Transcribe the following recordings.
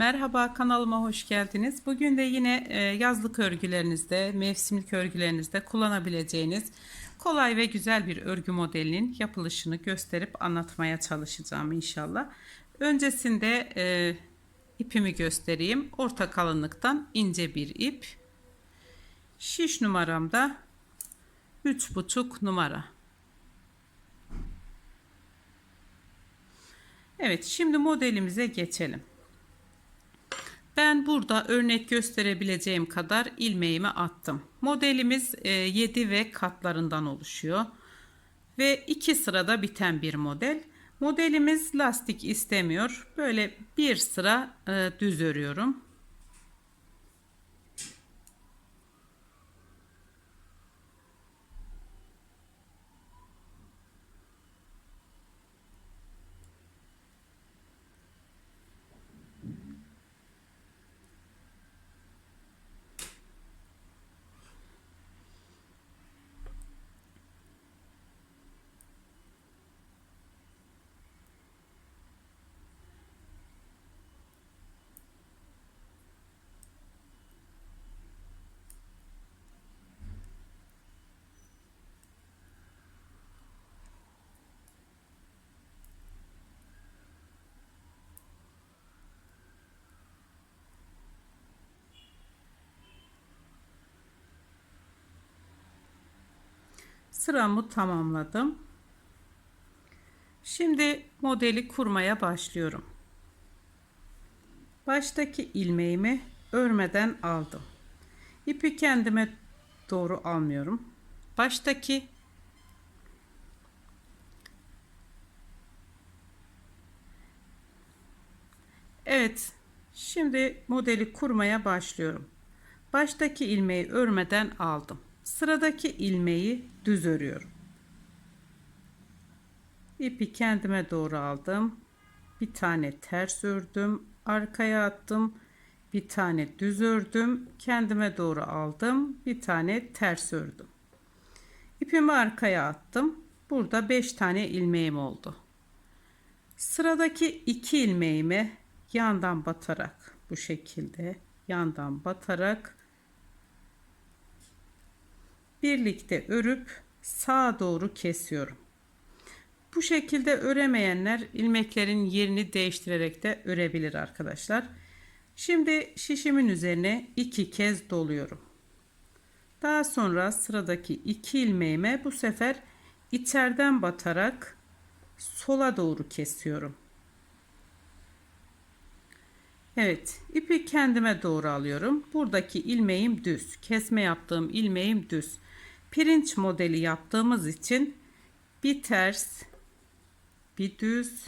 Merhaba kanalıma hoş geldiniz. Bugün de yine e, yazlık örgülerinizde, mevsimlik örgülerinizde kullanabileceğiniz kolay ve güzel bir örgü modelinin yapılışını gösterip anlatmaya çalışacağım inşallah. Öncesinde e, ipimi göstereyim. Orta kalınlıktan ince bir ip. Şiş numaramda 3,5 numara. Evet şimdi modelimize geçelim. Ben burada örnek gösterebileceğim kadar ilmeğimi attım. Modelimiz 7 ve katlarından oluşuyor. Ve 2 sırada biten bir model. Modelimiz lastik istemiyor. Böyle bir sıra e, düz örüyorum. Sıramı tamamladım. Şimdi modeli kurmaya başlıyorum. Baştaki ilmeğimi örmeden aldım. İpi kendime doğru almıyorum. Baştaki Evet. Şimdi modeli kurmaya başlıyorum. Baştaki ilmeği örmeden aldım. Sıradaki ilmeği düz örüyorum. İpi kendime doğru aldım. Bir tane ters ördüm. Arkaya attım. Bir tane düz ördüm. Kendime doğru aldım. Bir tane ters ördüm. İpimi arkaya attım. Burada 5 tane ilmeğim oldu. Sıradaki iki ilmeğimi yandan batarak bu şekilde yandan batarak birlikte örüp sağa doğru kesiyorum. Bu şekilde öremeyenler ilmeklerin yerini değiştirerek de örebilir arkadaşlar. Şimdi şişimin üzerine iki kez doluyorum. Daha sonra sıradaki iki ilmeğime bu sefer içeriden batarak sola doğru kesiyorum. Evet, ipi kendime doğru alıyorum. Buradaki ilmeğim düz. Kesme yaptığım ilmeğim düz. Pirinç modeli yaptığımız için bir ters, bir düz,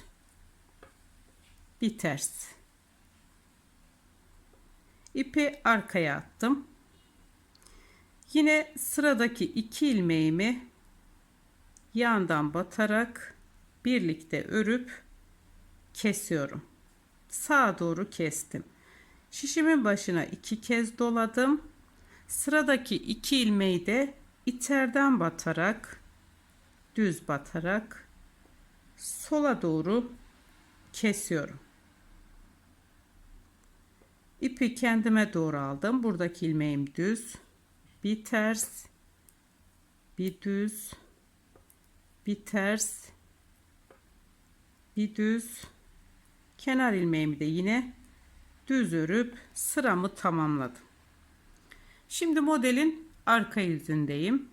bir ters. İpi arkaya attım. Yine sıradaki iki ilmeğimi yandan batarak birlikte örüp kesiyorum. Sağa doğru kestim. Şişimin başına iki kez doladım. Sıradaki iki ilmeği de içeriden batarak düz batarak sola doğru kesiyorum. İpi kendime doğru aldım. Buradaki ilmeğim düz. Bir ters, bir düz, bir ters, bir düz. Kenar ilmeğimi de yine düz örüp sıramı tamamladım. Şimdi modelin arka yüzündeyim.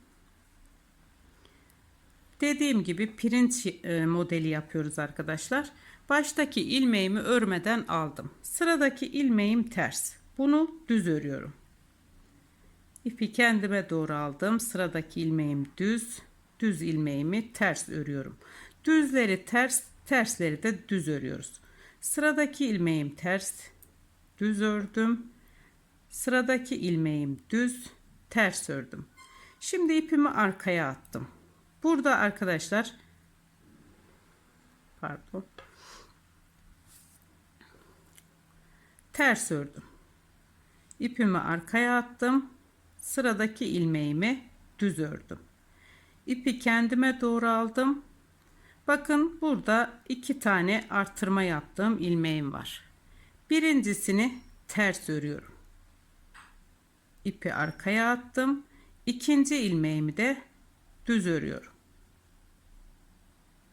Dediğim gibi pirinç e, modeli yapıyoruz arkadaşlar. Baştaki ilmeğimi örmeden aldım. Sıradaki ilmeğim ters. Bunu düz örüyorum. İpi kendime doğru aldım. Sıradaki ilmeğim düz. Düz ilmeğimi ters örüyorum. Düzleri ters, tersleri de düz örüyoruz. Sıradaki ilmeğim ters. Düz ördüm. Sıradaki ilmeğim düz, ters ördüm. Şimdi ipimi arkaya attım. Burada arkadaşlar pardon. Ters ördüm. İpimi arkaya attım. Sıradaki ilmeğimi düz ördüm. İpi kendime doğru aldım. Bakın burada iki tane artırma yaptığım ilmeğim var. Birincisini ters örüyorum. İpi arkaya attım. İkinci ilmeğimi de düz örüyorum.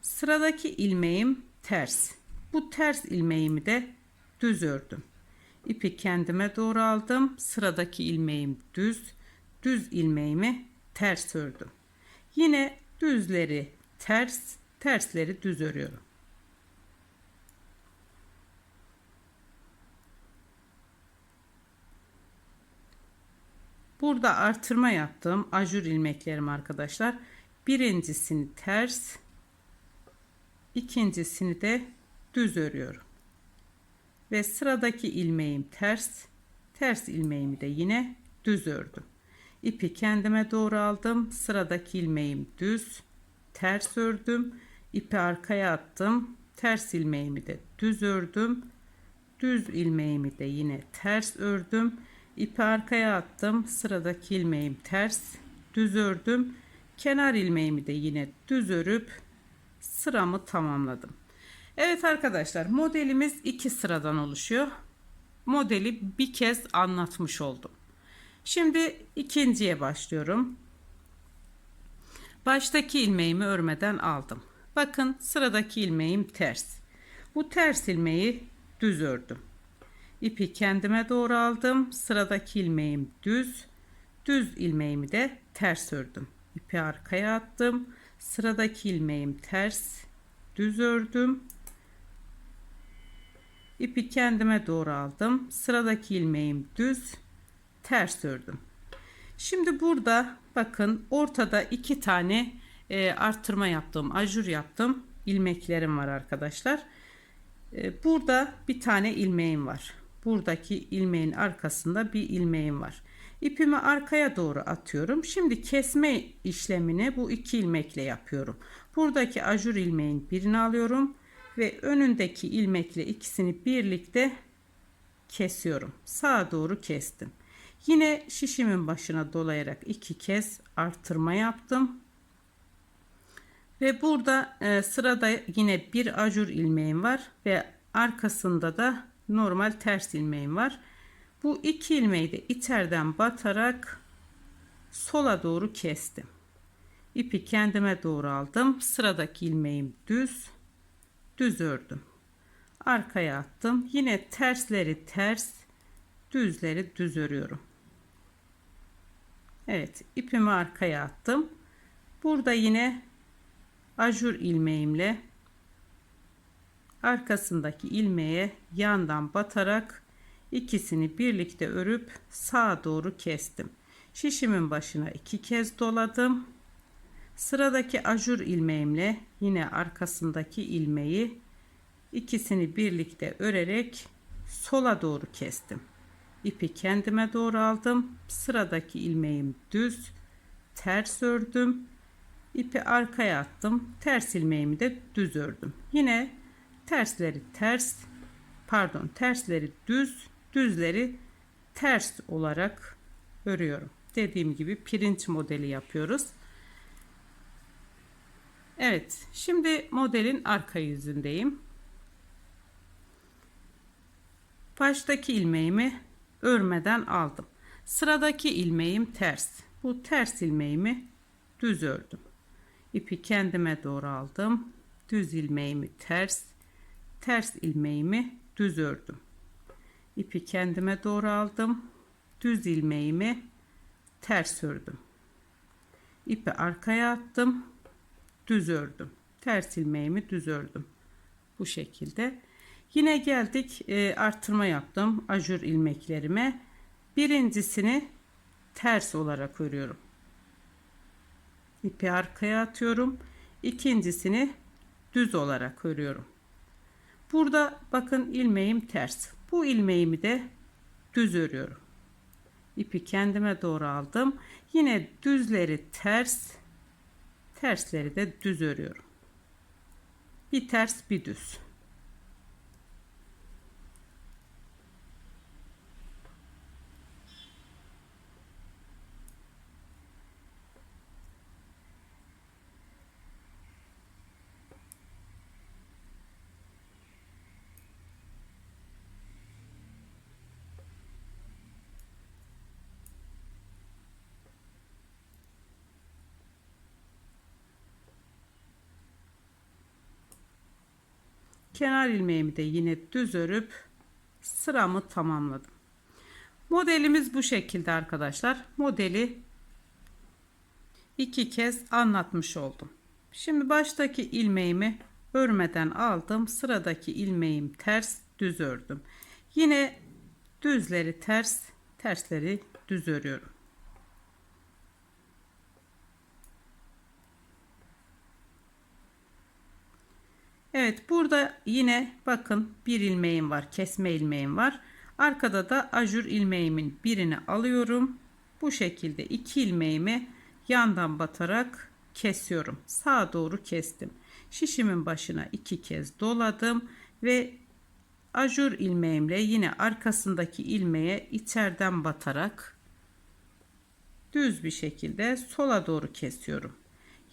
Sıradaki ilmeğim ters. Bu ters ilmeğimi de düz ördüm. İpi kendime doğru aldım. Sıradaki ilmeğim düz. Düz ilmeğimi ters ördüm. Yine düzleri ters, tersleri düz örüyorum. Burada artırma yaptığım ajur ilmeklerim arkadaşlar. Birincisini ters, ikincisini de düz örüyorum. Ve sıradaki ilmeğim ters, ters ilmeğimi de yine düz ördüm. İpi kendime doğru aldım. Sıradaki ilmeğim düz, ters ördüm. İpi arkaya attım. Ters ilmeğimi de düz ördüm. Düz ilmeğimi de yine ters ördüm. İpi arkaya attım. Sıradaki ilmeğim ters, düz ördüm. Kenar ilmeğimi de yine düz örüp sıramı tamamladım. Evet arkadaşlar modelimiz iki sıradan oluşuyor. Modeli bir kez anlatmış oldum. Şimdi ikinciye başlıyorum. Baştaki ilmeğimi örmeden aldım. Bakın sıradaki ilmeğim ters. Bu ters ilmeği düz ördüm. İpi kendime doğru aldım. Sıradaki ilmeğim düz. Düz ilmeğimi de ters ördüm. İpi arkaya attım. Sıradaki ilmeğim ters. Düz ördüm. İpi kendime doğru aldım. Sıradaki ilmeğim düz. Ters ördüm. Şimdi burada bakın ortada iki tane e, arttırma yaptım. Ajur yaptım. ilmeklerim var arkadaşlar. E, burada bir tane ilmeğim var buradaki ilmeğin arkasında bir ilmeğim var. İpimi arkaya doğru atıyorum. Şimdi kesme işlemini bu iki ilmekle yapıyorum. Buradaki ajur ilmeğin birini alıyorum ve önündeki ilmekle ikisini birlikte kesiyorum. Sağa doğru kestim. Yine şişimin başına dolayarak iki kez artırma yaptım. Ve burada e, sırada yine bir ajur ilmeğim var ve arkasında da normal ters ilmeğim var. Bu iki ilmeği de içeriden batarak sola doğru kestim. İpi kendime doğru aldım. Sıradaki ilmeğim düz. Düz ördüm. Arkaya attım. Yine tersleri ters, düzleri düz örüyorum. Evet, ipimi arkaya attım. Burada yine ajur ilmeğimle arkasındaki ilmeğe yandan batarak ikisini birlikte örüp sağa doğru kestim. Şişimin başına iki kez doladım. Sıradaki ajur ilmeğimle yine arkasındaki ilmeği ikisini birlikte örerek sola doğru kestim. İpi kendime doğru aldım. Sıradaki ilmeğim düz, ters ördüm. İpi arkaya attım. Ters ilmeğimi de düz ördüm. Yine tersleri ters pardon tersleri düz düzleri ters olarak örüyorum. Dediğim gibi pirinç modeli yapıyoruz. Evet şimdi modelin arka yüzündeyim. Baştaki ilmeğimi örmeden aldım. Sıradaki ilmeğim ters. Bu ters ilmeğimi düz ördüm. İpi kendime doğru aldım. Düz ilmeğimi ters ters ilmeğimi düz ördüm. İpi kendime doğru aldım. Düz ilmeğimi ters ördüm. İpi arkaya attım. Düz ördüm. Ters ilmeğimi düz ördüm. Bu şekilde. Yine geldik e, arttırma yaptım ajur ilmeklerime. Birincisini ters olarak örüyorum. İpi arkaya atıyorum. İkincisini düz olarak örüyorum. Burada bakın ilmeğim ters. Bu ilmeğimi de düz örüyorum. İpi kendime doğru aldım. Yine düzleri ters, tersleri de düz örüyorum. Bir ters bir düz. Kenar ilmeğimi de yine düz örüp sıramı tamamladım. Modelimiz bu şekilde arkadaşlar. Modeli iki kez anlatmış oldum. Şimdi baştaki ilmeğimi örmeden aldım. Sıradaki ilmeğim ters düz ördüm. Yine düzleri ters, tersleri düz örüyorum. Evet burada yine bakın bir ilmeğim var kesme ilmeğim var. Arkada da ajur ilmeğimin birini alıyorum. Bu şekilde iki ilmeğimi yandan batarak kesiyorum. Sağa doğru kestim. Şişimin başına iki kez doladım ve ajur ilmeğimle yine arkasındaki ilmeğe içeriden batarak düz bir şekilde sola doğru kesiyorum.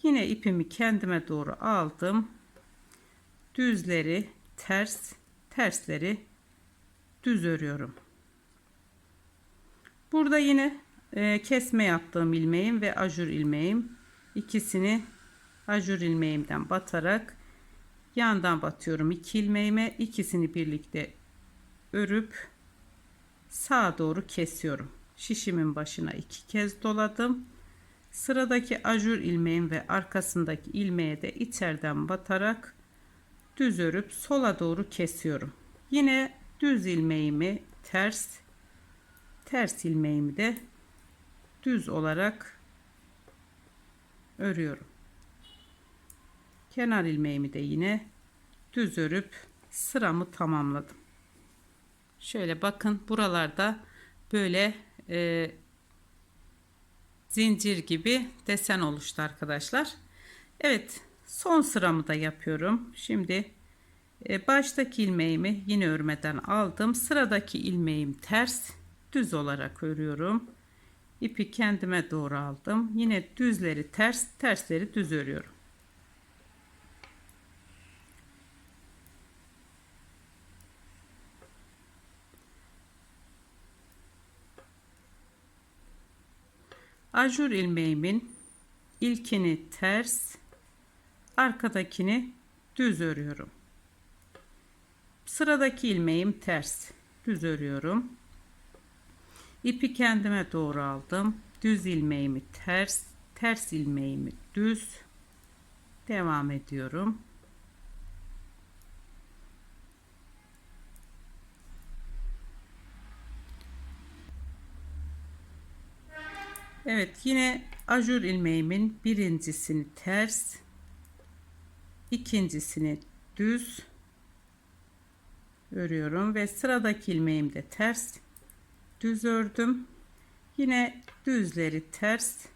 Yine ipimi kendime doğru aldım düzleri ters tersleri düz örüyorum. Burada yine e, kesme yaptığım ilmeğim ve ajur ilmeğim. İkisini ajur ilmeğimden batarak yandan batıyorum iki ilmeğime. İkisini birlikte örüp sağa doğru kesiyorum. Şişimin başına iki kez doladım. Sıradaki ajur ilmeğim ve arkasındaki ilmeğe de içeriden batarak düz örüp sola doğru kesiyorum. Yine düz ilmeğimi ters ters ilmeğimi de düz olarak örüyorum. Kenar ilmeğimi de yine düz örüp sıramı tamamladım. Şöyle bakın buralarda böyle e, zincir gibi desen oluştu arkadaşlar. Evet Son sıramı da yapıyorum. Şimdi e, baştaki ilmeğimi yine örmeden aldım. Sıradaki ilmeğim ters düz olarak örüyorum. İpi kendime doğru aldım. Yine düzleri ters, tersleri düz örüyorum. Ajur ilmeğimin ilkini ters, arkadakini düz örüyorum. Sıradaki ilmeğim ters. Düz örüyorum. İpi kendime doğru aldım. Düz ilmeğimi ters, ters ilmeğimi düz. Devam ediyorum. Evet yine ajur ilmeğimin birincisini ters ikincisini düz örüyorum ve sıradaki ilmeğimde ters düz ördüm. Yine düzleri ters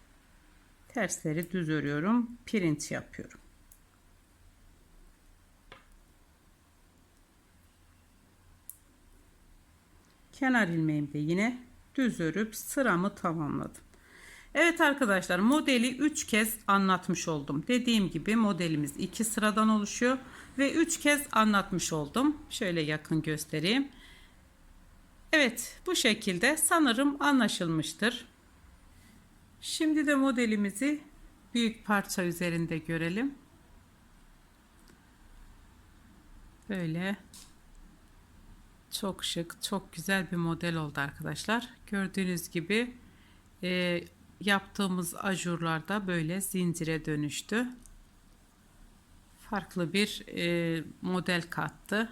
tersleri düz örüyorum pirinç yapıyorum. Kenar ilmeğimde yine düz örüp sıramı tamamladım Evet arkadaşlar modeli 3 kez anlatmış oldum. Dediğim gibi modelimiz 2 sıradan oluşuyor ve 3 kez anlatmış oldum. Şöyle yakın göstereyim. Evet bu şekilde sanırım anlaşılmıştır. Şimdi de modelimizi büyük parça üzerinde görelim. Böyle çok şık, çok güzel bir model oldu arkadaşlar. Gördüğünüz gibi e, yaptığımız ajurlarda böyle zincire dönüştü. Farklı bir e, model kattı.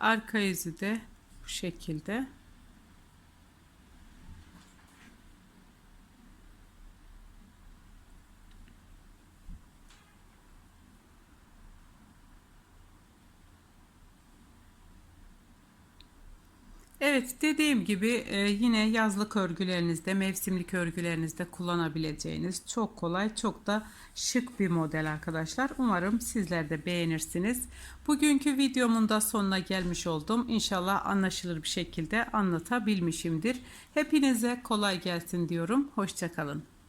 Arka yüzü de bu şekilde. Evet dediğim gibi e, yine yazlık örgülerinizde mevsimlik örgülerinizde kullanabileceğiniz çok kolay çok da şık bir model arkadaşlar. Umarım sizler de beğenirsiniz. Bugünkü videomun da sonuna gelmiş oldum. İnşallah anlaşılır bir şekilde anlatabilmişimdir. Hepinize kolay gelsin diyorum. Hoşçakalın.